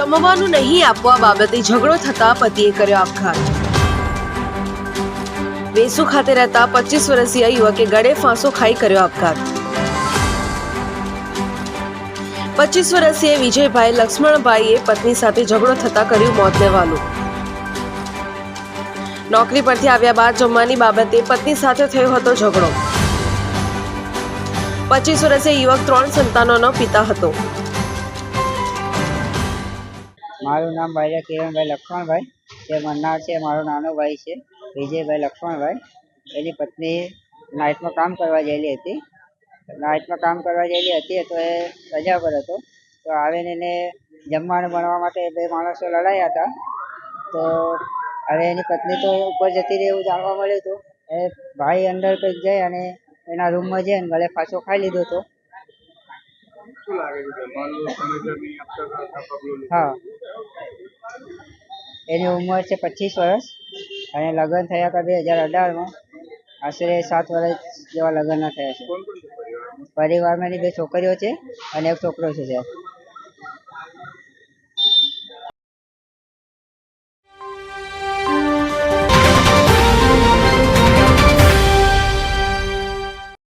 જમવાનું નહીં આપવા બાબતે ઝઘડો થતા પતિએ કર્યો આપઘાત. વેસુ ખાતે રહેતા પચીસ વર્ષીય યુવકે ગળે ફાંસો ખાઈ કર્યો આપઘાત. પચીસ વર્ષીય વિજયભાઈ લક્ષ્મણભાઈએ પત્ની સાથે ઝઘડો થતા કર્યું મોતને વાલું નોકરી પરથી આવ્યા બાદ જમવાની બાબતે પત્ની સાથે થયો હતો ઝઘડો. પચીસ વર્ષીય યુવક ત્રણ સંતાનોનો પિતા હતો. મારું નામ ભાઈલા કિરણભાઈ લક્ષ્મણભાઈ. જે મન્નાર છે મારો નાનો ભાઈ છે વિજયભાઈ લક્ષ્મણભાઈ. એની પત્ની નાઇટમાં કામ કરવા ગયેલી હતી. નાઇટમાં કામ કરવા ગયેલી હતી તો એ રજા પર હતો. તો આવીને એને જમવાનું બનાવવા માટે બે માણસો લડાયા હતા. તો હવે એની પત્ની તો ઉપર જતી રહી એવું જાણવા મળ્યું હતું. એ ભાઈ અંદર કંઈક જઈ અને એના રૂમમાં જઈને ગળે પાછો ખાઈ લીધો હતો? હા. એની ઉંમર છે પચીસ વર્ષ. અને લગ્ન થયા હતા બે હજાર અઢારમાં. આશરે સાત વર્ષ જેવા લગ્ન થયા છે. કોણ કોણ પરિવારમાં? પરિવારમાં એની બે છોકરીઓ છે અને એક છોકરો છે સાહેબ.